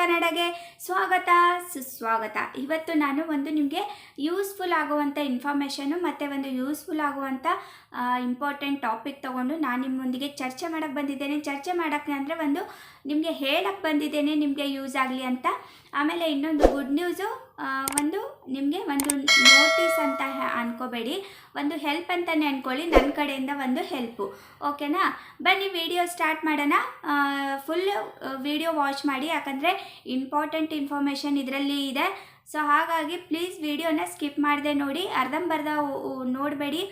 ಕನ್ನಡಗೆ ಸ್ವಾಗತ, ಸುಸ್ವಾಗತ. ಇವತ್ತು ನಾನು ಒಂದು ನಿಮಗೆ ಯೂಸ್ಫುಲ್ ಆಗುವಂಥ ಇನ್ಫಾರ್ಮೇಷನು ಮತ್ತು ಒಂದು ಯೂಸ್ಫುಲ್ ಆಗುವಂಥ ಇಂಪಾರ್ಟೆಂಟ್ ಟಾಪಿಕ್ ತೊಗೊಂಡು ನಾನು ನಿಮ್ಮೊಂದಿಗೆ ಚರ್ಚೆ ಮಾಡೋಕ್ಕೆ ಬಂದಿದ್ದೇನೆ. ಚರ್ಚೆ ಮಾಡೋಕ್ಕೆ ಅಂದರೆ ಒಂದು ನಿಮಗೆ ಹೇಳಕ್ಕೆ ಬಂದಿದ್ದೇನೆ, ನಿಮಗೆ ಯೂಸ್ ಆಗಲಿ ಅಂತ. ಆಮೇಲೆ ಇನ್ನೊಂದು ಗುಡ್ ನ್ಯೂಸು ಒಂದು ನಿಮಗೆ ಒಂದು ನೋಟಿಸ್ ಅಂತ ಅನ್ಕೋಬೇಡಿ. ಒಂದು ಹೆಲ್ಪ್ ಅಂತಲೇ ಅಂದ್ಕೊಳ್ಳಿ ನನ್ನ ಕಡೆಯಿಂದ ಒಂದು ಹೆಲ್ಪು ಓಕೆನಾ ಬನ್ನಿ ವಿಡಿಯೋ ಸ್ಟಾರ್ಟ್ ಮಾಡೋಣ. ಫುಲ್ ವಿಡಿಯೋ ವಾಚ್ ಮಾಡಿ, ಯಾಕಂದರೆ ಇಂಪಾರ್ಟೆಂಟ್ ಇನ್ಫಾರ್ಮೇಷನ್ ಇದರಲ್ಲಿ ಇದೆ. ಸೊ ಹಾಗಾಗಿ ಪ್ಲೀಸ್ ವಿಡಿಯೋನ ಸ್ಕಿಪ್ ಮಾಡದೆ ನೋಡಿ, ಅರ್ಧಂಬರ್ಧ ನೋಡಬೇಡಿ.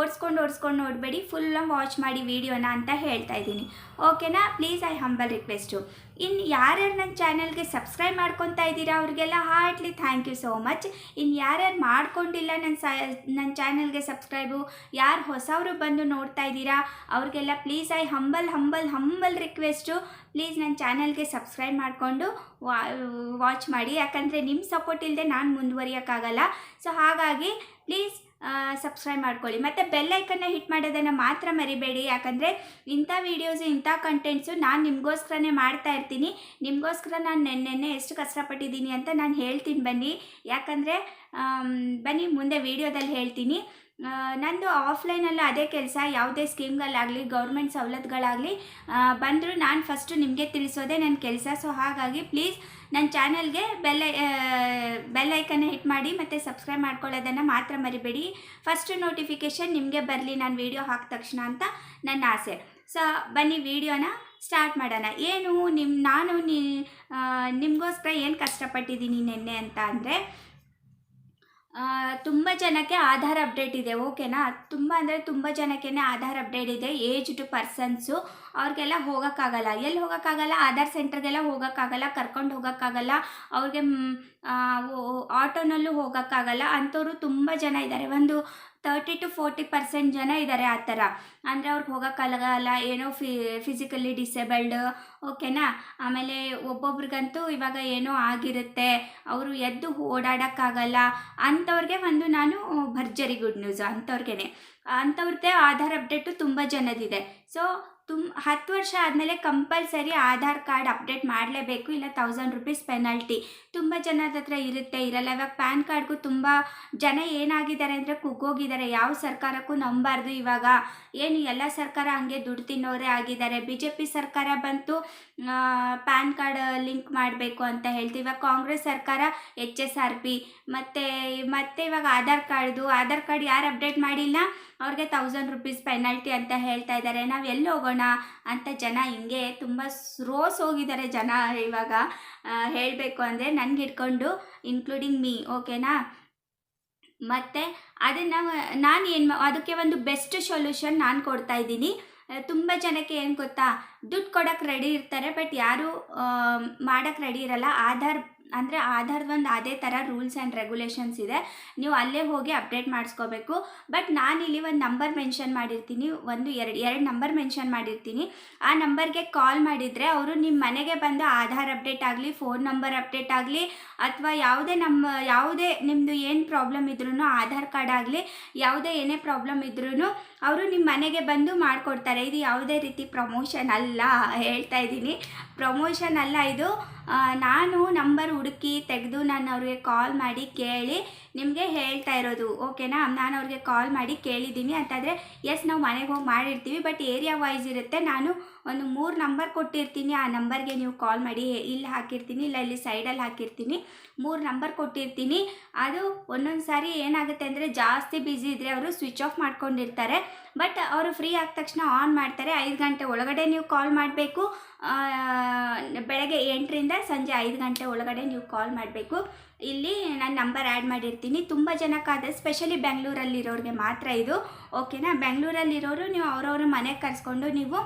ಓಡಿಸ್ಕೊಂಡು ಓಡಿಸ್ಕೊಂಡು ನೋಡಬೇಡಿ ಫುಲ್ ವಾಚ್ ಮಾಡಿ ವಿಡಿಯೋನ ಅಂತ ಹೇಳ್ತಾ ಇದ್ದೀನಿ. ಓಕೆನಾ ಪ್ಲೀಸ್ ಐ ಹಂಬಲ್ ರಿಕ್ವೆಸ್ಟು ಇನ್ನು ಯಾರ್ಯಾರು ನನ್ನ ಚಾನಲ್ಗೆ ಸಬ್ಸ್ಕ್ರೈಬ್ ಮಾಡ್ಕೊತಾ ಇದ್ದೀರಾ, ಅವ್ರಿಗೆಲ್ಲ heartly thank you so much ಇನ್ನು ಯಾರ್ಯಾರು ಮಾಡ್ಕೊಂಡಿಲ್ಲ ನನ್ನ ಸ ನನ್ನ ಚಾನಲ್ಗೆ ಸಬ್ಸ್ಕ್ರೈಬು ಯಾರು ಹೊಸವರು ಬಂದು ನೋಡ್ತಾ ಇದ್ದೀರಾ, ಅವ್ರಿಗೆಲ್ಲ please I humble humble humble request please ನನ್ನ ಚಾನಲ್ಗೆ ಸಬ್ಸ್ಕ್ರೈಬ್ ಮಾಡಿಕೊಂಡು ವಾಚ್ ಮಾಡಿ. ಯಾಕಂದರೆ ನಿಮ್ಮ ಸಪೋರ್ಟ್ ಇಲ್ಲದೆ ನಾನು ಮುಂದುವರಿಯೋಕ್ಕಾಗಲ್ಲ. ಸೊ ಹಾಗಾಗಿ ಪ್ಲೀಸ್ ಸಬ್ಸ್ಕ್ರೈಬ್ ಮಾಡ್ಕೊಳ್ಳಿ. ಮತ್ತು ಬೆಲ್ಲೈಕನ್ನ ಹಿಟ್ ಮಾಡೋದನ್ನು ಮಾತ್ರ ಮರಿಬೇಡಿ. ಯಾಕಂದರೆ ಇಂಥ ವೀಡಿಯೋಸು ಇಂಥ ಕಂಟೆಂಟ್ಸು ನಾನು ನಿಮಗೋಸ್ಕರನೇ ಮಾಡ್ತಾ ಇರ್ತೀನಿ. ನಿಮಗೋಸ್ಕರ ನಾನು ನೆನ್ನೆನೆ ಎಷ್ಟು ಕಷ್ಟಪಟ್ಟಿದ್ದೀನಿ ಅಂತ ನಾನು ಹೇಳ್ತೀನಿ ಬನ್ನಿ. ಯಾಕಂದರೆ ಬನ್ನಿ, ಮುಂದೆ ವೀಡಿಯೋದಲ್ಲಿ ಹೇಳ್ತೀನಿ. ನಂದು ಆಫ್ಲೈನಲ್ಲಿ ಅದೇ ಕೆಲಸ, ಯಾವುದೇ ಸ್ಕೀಮ್ಗಳಾಗಲಿ ಗೌರ್ಮೆಂಟ್ ಸವಲತ್ತುಗಳಾಗಲಿ ಬಂದರೂ ನಾನು ಫಸ್ಟು ನಿಮಗೆ ತಿಳಿಸೋದೇ ನನ್ನ ಕೆಲಸ. ಸೊ ಹಾಗಾಗಿ ಪ್ಲೀಸ್ ನನ್ನ ಚಾನಲ್ಗೆ ಬೆಲ್ ಐಕನ್ನ ಹಿಟ್ ಮಾಡಿ ಮತ್ತು ಸಬ್ಸ್ಕ್ರೈಬ್ ಮಾಡ್ಕೊಳ್ಳೋದನ್ನು ಮಾತ್ರ ಮರಿಬೇಡಿ. ಫಸ್ಟ್ ನೋಟಿಫಿಕೇಷನ್ ನಿಮಗೆ ಬರಲಿ, ನಾನು ವೀಡಿಯೋ ಹಾಕಿದ ತಕ್ಷಣ ಅಂತ ನನ್ನ ಆಸೆ. ಸೊ ಬನ್ನಿ ವಿಡಿಯೋನ ಸ್ಟಾರ್ಟ್ ಮಾಡೋಣ. ಏನು ನಿಮ್ಮ ನಾನು ನಿಮಗೋಸ್ಕರ ಏನು ಕಷ್ಟಪಟ್ಟಿದ್ದೀನಿ ನಿನ್ನೆ ಅಂತ ಅಂದರೆ ತುಂಬ ಜನಕ್ಕೆ ಆಧಾರ್ ಅಪ್ಡೇಟ್ ಇದೆ ಓಕೆನಾ ತುಂಬ ಅಂದರೆ ತುಂಬ ಜನಕ್ಕೆ ಆಧಾರ್ ಅಪ್ಡೇಟ್ ಇದೆ ಏಜ್ಡ್ ಪರ್ಸನ್ಸು ಅವ್ರಿಗೆಲ್ಲ ಹೋಗೋಕ್ಕಾಗಲ್ಲ. ಎಲ್ಲಿ ಹೋಗೋಕ್ಕಾಗಲ್ಲ? ಆಧಾರ್ ಸೆಂಟರ್ಗೆಲ್ಲ ಹೋಗೋಕ್ಕಾಗಲ್ಲ, ಕರ್ಕೊಂಡು ಹೋಗೋಕ್ಕಾಗಲ್ಲ. ಅವ್ರಿಗೆ ಆಟೋನಲ್ಲೂ ಹೋಗೋಕ್ಕಾಗಲ್ಲ. ಅಂಥವ್ರು ತುಂಬ ಜನ ಇದ್ದಾರೆ. ಒಂದು ತರ್ಟಿ ಟು ಫೋರ್ಟಿ ಪರ್ಸೆಂಟ್ ಜನ ಇದ್ದಾರೆ ಆ ಥರ. ಅಂದರೆ ಅವ್ರಿಗೆ ಹೋಗೋಕ್ಕಾಗಲ್ಲ. ಏನೋ ಫಿ ಫಿಸಿಕಲಿ ಡಿಸೇಬಲ್ಡ್ ಓಕೆನಾ? ಆಮೇಲೆ ಒಬ್ಬೊಬ್ರಿಗಂತೂ ಇವಾಗ ಏನೋ ಆಗಿರುತ್ತೆ. ಅವರು ಎದ್ದು ಓಡಾಡೋಕ್ಕಾಗಲ್ಲ. ಅಂಥವ್ರಿಗೆ ಒಂದು ನಾನು ಭರ್ಜರಿ ಗುಡ್ ನ್ಯೂಸ್ ಅಂಥವ್ರಿಗೆ ಅಂಥವ್ರದ್ದೇ ಆಧಾರ್ ಅಪ್ಡೇಟು ತುಂಬ ಜನದಿದೆ. ಸೊ ತುಮ್, ಹತ್ತು ವರ್ಷ ಆದಮೇಲೆ ಕಂಪಲ್ಸರಿ ಆಧಾರ್ ಕಾರ್ಡ್ ಅಪ್ಡೇಟ್ ಮಾಡಲೇಬೇಕು, ಇಲ್ಲ ತೌಸಂಡ್ ರುಪೀಸ್ ಪೆನಾಲ್ಟಿ ತುಂಬ ಜನದ ಹತ್ರ ಇರುತ್ತೆ, ಇರಲ್ಲ. ಇವಾಗ ಪ್ಯಾನ್ ಕಾರ್ಡ್ಗೂ ತುಂಬ ಜನ ಏನಾಗಿದ್ದಾರೆ ಅಂದರೆ ಕುಗ್ಗೋಗಿದ್ದಾರೆ. ಯಾವ ಸರ್ಕಾರಕ್ಕೂ ನಂಬಾರ್ದು ಇವಾಗ. ಏನು ಎಲ್ಲ ಸರ್ಕಾರ ಹಂಗೆ ದುಡ್ಡು ತಿನ್ನೋರೇ ಆಗಿದ್ದಾರೆ. ಬಿ ಜೆ ಪಿ ಸರ್ಕಾರ ಬಂತು ಪ್ಯಾನ್ ಕಾರ್ಡ್ ಲಿಂಕ್ ಮಾಡಬೇಕು ಅಂತ ಹೇಳ್ತೀವಿ ಇವಾಗ ಕಾಂಗ್ರೆಸ್ ಸರ್ಕಾರ, ಎಚ್ ಎಸ್ ಆರ್ ಪಿ. ಮತ್ತು, ಮತ್ತೆ ಇವಾಗ ಆಧಾರ್ ಕಾರ್ಡ್ದು, ಆಧಾರ್ ಕಾರ್ಡ್ ಯಾರು ಅಪ್ಡೇಟ್ ಮಾಡಿಲ್ಲ? ಅವ್ರಿಗೆ ತೌಸಂಡ್ ರುಪೀಸ್ ಪೆನಾಲ್ಟಿ ಅಂತ ಹೇಳ್ತಾ ಇದ್ದಾರೆ. ನಾವು ಎಲ್ಲಿ ಹೋಗೋಣ ಅಂತ ಜನ ಹಿಂಗೆ ತುಂಬ ರೋಸ್ ಹೋಗಿದ್ದಾರೆ ಜನ ಇವಾಗ. ಹೇಳಬೇಕು ಅಂದರೆ ನನಗೆ ಹಿಡ್ಕೊಂಡು ಇನ್ಕ್ಲೂಡಿಂಗ್ ಮೀ ಓಕೆನಾ ಮತ್ತು ಅದನ್ನು ನಾನು ಏನು ಅದಕ್ಕೆ ಒಂದು ಬೆಸ್ಟ್ ಸೊಲ್ಯೂಷನ್ ನಾನು ಕೊಡ್ತಾ ಇದ್ದೀನಿ. ತುಂಬ ಜನಕ್ಕೆ ಏನು ಗೊತ್ತಾ? ದುಡ್ಡು ಕೊಡೋಕ್ಕೆ ರೆಡಿ ಇರ್ತಾರೆ ಬಟ್ ಯಾರೂ ಮಾಡೋಕ್ಕೆ ರೆಡಿ ಇರಲ್ಲ. ಆಧಾರ್ ಅಂದರೆ ಆಧಾರ್ದು ಒಂದು ಅದೇ ಥರ ರೂಲ್ಸ್ ಆ್ಯಂಡ್ ರೆಗ್ಯುಲೇಷನ್ಸ್ ಇದೆ. ನೀವು ಅಲ್ಲೇ ಹೋಗಿ ಅಪ್ಡೇಟ್ ಮಾಡಿಸ್ಕೋಬೇಕು. ಬಟ್ ನಾನು ಇಲ್ಲಿ ಒಂದು ನಂಬರ್ ಮೆನ್ಷನ್ ಮಾಡಿರ್ತೀನಿ. ಒಂದು, ಎರಡು ಎರಡು ನಂಬರ್ ಮೆನ್ಷನ್ ಮಾಡಿರ್ತೀನಿ. ಆ ನಂಬರ್ಗೆ ಕಾಲ್ ಮಾಡಿದರೆ ಅವರು ನಿಮ್ಮ ಮನೆಗೆ ಬಂದು ಆಧಾರ್ ಅಪ್ಡೇಟ್ ಆಗಲಿ, ಫೋನ್ ನಂಬರ್ ಅಪ್ಡೇಟ್ ಆಗಲಿ, ಅಥವಾ ಯಾವುದೇ ನಮ್ಮ, ಯಾವುದೇ ನಿಮ್ಮದು ಏನು ಪ್ರಾಬ್ಲಮ್ ಇದ್ರೂ ಆಧಾರ್ ಕಾರ್ಡ್ ಆಗಲಿ, ಯಾವುದೇ ಏನೇ ಪ್ರಾಬ್ಲಮ್ ಇದ್ರೂ ಅವರು ನಿಮ್ಮ ಮನೆಗೆ ಬಂದು ಮಾಡಿಕೊಡ್ತಾರೆ. ಇದು ಯಾವುದೇ ರೀತಿ ಪ್ರಮೋಷನ್ ಅಲ್ಲ ಹೇಳ್ತಾ ಇದ್ದೀನಿ. ಪ್ರಮೋಷನ್ ಅಲ್ಲ ಇದು. ನಾನು ನಂಬರ್ ಹುಡುಕಿ ತೆಗೆದು ನಾನು ಅವ್ರಿಗೆ ಕಾಲ್ ಮಾಡಿ ಕೇಳಿ ನಿಮಗೆ ಹೇಳ್ತಾ ಇರೋದು, ಓಕೆನಾ? ನಾನು ಅವ್ರಿಗೆ ಕಾಲ್ ಮಾಡಿ ಕೇಳಿದ್ದೀನಿ. ಅಂತಂದರೆ ಎಸ್ ನಾವು ಮನೆಗೆ ಹೋಗಿ ಮಾಡಿರ್ತೀವಿ ಬಟ್ ಏರಿಯಾ ವೈಸ್ ಇರುತ್ತೆ. ನಾನು ಒಂದು ಮೂರು ನಂಬರ್ ಕೊಟ್ಟಿರ್ತೀನಿ. ಆ ನಂಬರ್ಗೆ ನೀವು ಕಾಲ್ ಮಾಡಿ ಇಲ್ಲಿ ಹಾಕಿರ್ತೀನಿ, ಇಲ್ಲ ಇಲ್ಲಿ ಸೈಡಲ್ಲಿ ಹಾಕಿರ್ತೀನಿ. ಮೂರು ನಂಬರ್ ಕೊಟ್ಟಿರ್ತೀನಿ. ಅದು ಒಂದೊಂದು ಸಾರಿ ಏನಾಗುತ್ತೆ ಅಂದರೆ, ಜಾಸ್ತಿ ಬ್ಯುಸಿ ಇದ್ದರೆ ಅವರು ಸ್ವಿಚ್ ಆಫ್ ಮಾಡ್ಕೊಂಡಿರ್ತಾರೆ. ಬಟ್ ಅವರು ಫ್ರೀ ಆದ ತಕ್ಷಣ ಆನ್ ಮಾಡ್ತಾರೆ. ಐದು ಗಂಟೆ ಒಳಗಡೆ ನೀವು ಕಾಲ್ ಮಾಡಬೇಕು. ಬೆಳಗ್ಗೆ ಎಂಟರಿಂದ ಸಂಜೆ ಐದು ಗಂಟೆ ಒಳಗಡೆ ನೀವು ಕಾಲ್ ಮಾಡಬೇಕು. ಇಲ್ಲಿ ನಾನು ನಂಬರ್ ಆ್ಯಡ್ ಮಾಡಿರ್ತೀನಿ. ತುಂಬ ಜನಕ್ಕಾದರೆ ಸ್ಪೆಷಲಿ ಬೆಂಗಳೂರಲ್ಲಿರೋರಿಗೆ ಮಾತ್ರ ಇದು. ಓಕೆನಾ? ಬೆಂಗಳೂರಲ್ಲಿರೋರು ನೀವು ಅವರವ್ರ ಮನೆಗೆ ಕರೆಸ್ಕೊಂಡು ನೀವು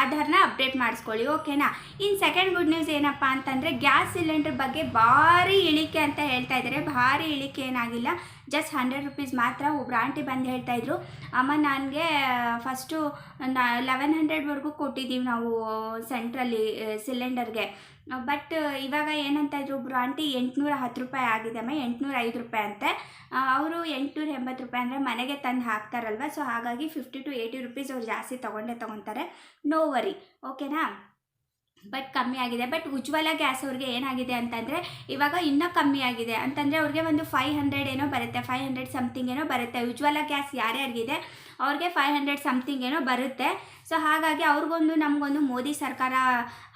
ಆಧಾರ್ನ ಅಪ್ಡೇಟ್ ಮಾಡಿಸ್ಕೊಳ್ಳಿ, ಓಕೆನಾ? ಇನ್ನು ಸೆಕೆಂಡ್ ಗುಡ್ ನ್ಯೂಸ್ ಏನಪ್ಪ ಅಂತಂದರೆ, ಗ್ಯಾಸ್ ಸಿಲಿಂಡರ್ ಬಗ್ಗೆ ಭಾರಿ ಇಳಿಕೆ ಅಂತ ಹೇಳ್ತಾ ಇದ್ದಾರೆ ಭಾರಿ ಇಳಿಕೆ ಏನಾಗಿಲ್ಲ. ಜಸ್ಟ್ ಹಂಡ್ರೆಡ್ ರುಪೀಸ್ ಮಾತ್ರ ಒಬ್ಬರು ಆಂಟಿ ಬಂದು ಹೇಳ್ತಾಯಿದ್ರು ಅಮ್ಮ, ನನಗೆ ಫಸ್ಟು ಲೆವೆನ್ ಹಂಡ್ರೆಡ್ವರೆಗೂ ಕೊಟ್ಟಿದ್ದೀವಿ ನಾವು ಸೆಂಟ್ರಲ್ಲಿ ಸಿಲಿಂಡರ್ಗೆ ಬಟ್ ಇವಾಗ ಏನಂತ ಇದ್ರು, ಒಬ್ರು ಆಂಟಿ ಎಂಟುನೂರ ಹತ್ತು ರೂಪಾಯಿ ಆಗಿದೆ ಅಮ್ಮ, ಎಂಟುನೂರ ಐದು ರೂಪಾಯಿ ಅಂತೆ. ಅವರು ಎಂಟುನೂರ ಎಂಬತ್ತು ರೂಪಾಯಿ ಅಂದರೆ ಮನೆಗೆ ತಂದು ಹಾಕ್ತಾರಲ್ವ ಸೊ ಹಾಗಾಗಿ ಫಿಫ್ಟಿ ಟು ಏಯ್ಟಿ ರುಪೀಸ್ ಅವ್ರು ಜಾಸ್ತಿ ತೊಗೊಂಡೇ ತೊಗೊತಾರೆ. ನೋ ವರಿ ಓಕೆನಾ ಬಟ್ ಕಮ್ಮಿ ಆಗಿದೆ. ಬಟ್ ಉಜ್ವಲ ಗ್ಯಾಸ್ ಅವ್ರಿಗೆ ಏನಾಗಿದೆ ಅಂತಂದರೆ, ಇವಾಗ ಇನ್ನೂ ಕಮ್ಮಿ ಆಗಿದೆ. ಅಂತಂದರೆ ಅವ್ರಿಗೆ ಒಂದು ಫೈವ್ ಹಂಡ್ರೆಡ್ ಏನೋ ಬರುತ್ತೆ ಫೈವ್ ಹಂಡ್ರೆಡ್ ಸಮಥಿಂಗ್ ಏನೋ ಬರುತ್ತೆ. ಉಜ್ವಲ ಗ್ಯಾಸ್ ಯಾರ್ಯಾರಿಗಿದೆ ಅವ್ರಿಗೆ ಫೈವ್ ಹಂಡ್ರೆಡ್ ಸಮಥಿಂಗ್ ಏನೋ ಬರುತ್ತೆ. ಸೊ ಹಾಗಾಗಿ ಅವ್ರಿಗೊಂದು, ನಮಗೊಂದು ಮೋದಿ ಸರ್ಕಾರ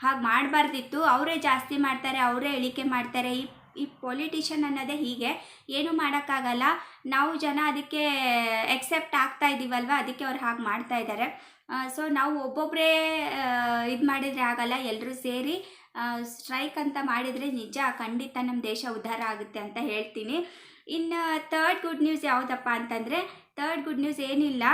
ಹಾಗೆ ಮಾಡಬಾರ್ದಿತ್ತು. ಅವರೇ ಜಾಸ್ತಿ ಮಾಡ್ತಾರೆ, ಅವರೇ ಇಳಿಕೆ ಮಾಡ್ತಾರೆ. ಈ ಈ ಪೊಲಿಟಿಷಿಯನ್ ಅನ್ನೋದೇ ಹೀಗೆ. ಏನು ಮಾಡೋಕ್ಕಾಗಲ್ಲ. ನಾವು ಜನ ಅದಕ್ಕೆ ಎಕ್ಸೆಪ್ಟ್ ಆಗ್ತಾ ಇದ್ದೀವಲ್ವ ಅದಕ್ಕೆ ಅವ್ರು ಹಾಗೆ ಮಾಡ್ತಾ ಇದ್ದಾರೆ ಸೊ ನಾವು ಒಬ್ಬೊಬ್ಬರೇ ಇದು ಮಾಡಿದರೆ ಆಗಲ್ಲ. ಎಲ್ಲರೂ ಸೇರಿ ಸ್ಟ್ರೈಕ್ ಅಂತ ಮಾಡಿದರೆ ನಿಜ, ಖಂಡಿತ ನಮ್ಮ ದೇಶ ಉದ್ಧಾರ ಆಗುತ್ತೆ ಅಂತ ಹೇಳ್ತೀನಿ. ಇನ್ನು ತರ್ಡ್ ಗುಡ್ ನ್ಯೂಸ್ ಯಾವುದಪ್ಪ ಅಂತಂದರೆ ತರ್ಡ್ ಗುಡ್ ನ್ಯೂಸ್ ಏನಿಲ್ಲ.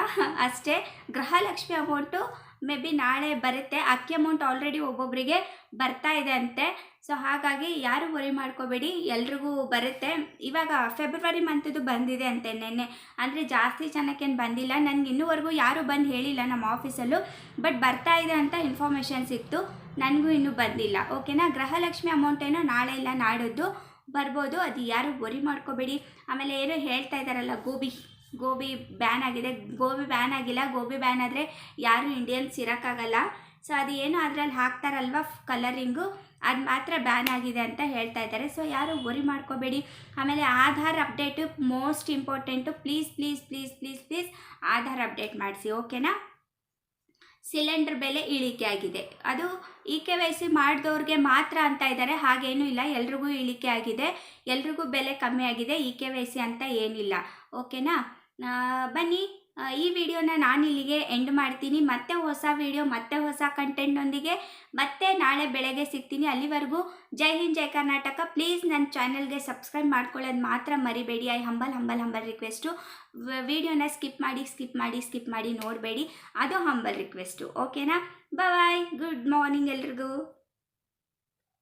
ಅಷ್ಟೇ ಗೃಹಲಕ್ಷ್ಮಿ ಅಮೌಂಟು ಮೇ ಬಿ ನಾಳೆ ಬರುತ್ತೆ. ಅಕ್ಕಿ ಅಮೌಂಟ್ ಆಲ್ರೆಡಿ ಒಬ್ಬೊಬ್ಬರಿಗೆ ಬರ್ತಾ ಇದೆ ಅಂತೆ. ಸೊ ಹಾಗಾಗಿ ಯಾರು ವರಿ ಮಾಡ್ಕೋಬೇಡಿ. ಎಲ್ರಿಗೂ ಬರುತ್ತೆ. ಇವಾಗ ಫೆಬ್ರವರಿ ಮಂತದ್ದು ಬಂದಿದೆ ಅಂತೆ ನೆನ್ನೆ. ಅಂದರೆ ಜಾಸ್ತಿ ಜನಕ್ಕೇನು ಬಂದಿಲ್ಲ. ನನಗೆ ಇನ್ನೂವರೆಗೂ ಯಾರೂ ಬಂದು ಹೇಳಿಲ್ಲ ನಮ್ಮ ಆಫೀಸಲ್ಲೂ ಬಟ್ ಬರ್ತಾ ಇದೆ ಅಂತ ಇನ್ಫಾರ್ಮೇಷನ್ ಇತ್ತು ನನಗೂ ಇನ್ನೂ ಬಂದಿಲ್ಲ. ಓಕೆನಾ ಗೃಹಲಕ್ಷ್ಮಿ ಅಮೌಂಟ್ ಏನೋ ನಾಳೆ ಇಲ್ಲ, ನಾಡದ್ದು ಬರ್ಬೋದು. ಅದು ಯಾರು ವರಿ ಮಾಡ್ಕೋಬೇಡಿ. ಆಮೇಲೆ ಏನೋ ಹೇಳ್ತಾ ಇದ್ದಾರಲ್ಲ ಗೋಬಿ. ಗೋಬಿ ಬ್ಯಾನ್ ಆಗಿದೆ. ಗೋಬಿ ಬ್ಯಾನ್ ಆಗಿಲ್ಲ. ಗೋಬಿ ಬ್ಯಾನ್ ಆದರೆ ಯಾರು ಇಂಡಿಯನ್ಸ್ ಇರೋಕ್ಕಾಗಲ್ಲ ಸೊ ಅದು ಏನು ಅದರಲ್ಲಿ ಹಾಕ್ತಾರಲ್ವ ಕಲರಿಂಗು ಅದು ಮಾತ್ರ ಬ್ಯಾನ್ ಆಗಿದೆ ಅಂತ ಹೇಳ್ತಾ ಇದ್ದಾರೆ. ಸೊ ಯಾರು ವರಿ ಮಾಡ್ಕೋಬೇಡಿ. ಆಮೇಲೆ Aadhaar update most important please please please please please Aadhaar update ಮಾಡಿಸಿ ಓಕೆನಾ ಸಿಲಿಂಡರ್ ಬೆಲೆ ಇಳಿಕೆ ಆಗಿದೆ. ಅದು ಇ ಕೆ ವೈ ಸಿ ಮಾಡಿದವ್ರಿಗೆ ಮಾತ್ರ ಅಂತ ಇದ್ದಾರೆ. ಹಾಗೇನೂ ಇಲ್ಲ. ಎಲ್ರಿಗೂ ಇಳಿಕೆ ಆಗಿದೆ. ಎಲ್ರಿಗೂ ಬೆಲೆ ಕಮ್ಮಿ ಆಗಿದೆ. ಇ ಕೆ ವೈ ಸಿ ಅಂತ ಏನಿಲ್ಲ. ಓಕೆನಾ ಬನ್ನಿ ಈ ವಿಡಿಯೋನ ನಾನು ಇಲ್ಲಿಗೆ ಎಂಡ್ ಮಾಡ್ತೀನಿ. ಮತ್ತೆ ಹೊಸ ವಿಡಿಯೋ, ಮತ್ತೆ ಹೊಸ ಕಂಟೆಂಟ್ನೊಂದಿಗೆ ಮತ್ತೆ ನಾಳೆ ಬೆಳಗ್ಗೆ ಸಿಗ್ತೀನಿ. ಅಲ್ಲಿವರೆಗೂ ಜೈ ಹಿಂದ್, ಜೈ ಕರ್ನಾಟಕ. ಪ್ಲೀಸ್ ನನ್ನ ಚಾನಲ್ಗೆ ಸಬ್ಸ್ಕ್ರೈಬ್ ಮಾಡ್ಕೊಳ್ಳೋದು ಮಾತ್ರ ಮರಿಬೇಡಿ. I humble humble humble request ವಿಡಿಯೋನ ಸ್ಕಿಪ್ ಮಾಡಿ ಸ್ಕಿಪ್ ಮಾಡಿ ಸ್ಕಿಪ್ ಮಾಡಿ ನೋಡಬೇಡಿ. ಅದು ಹಂಬಲ್ ರಿಕ್ವೆಸ್ಟು ಓಕೆನಾ ಬಾಯ್ ಗುಡ್ ಮಾರ್ನಿಂಗ್ ಎಲ್ರಿಗೂ.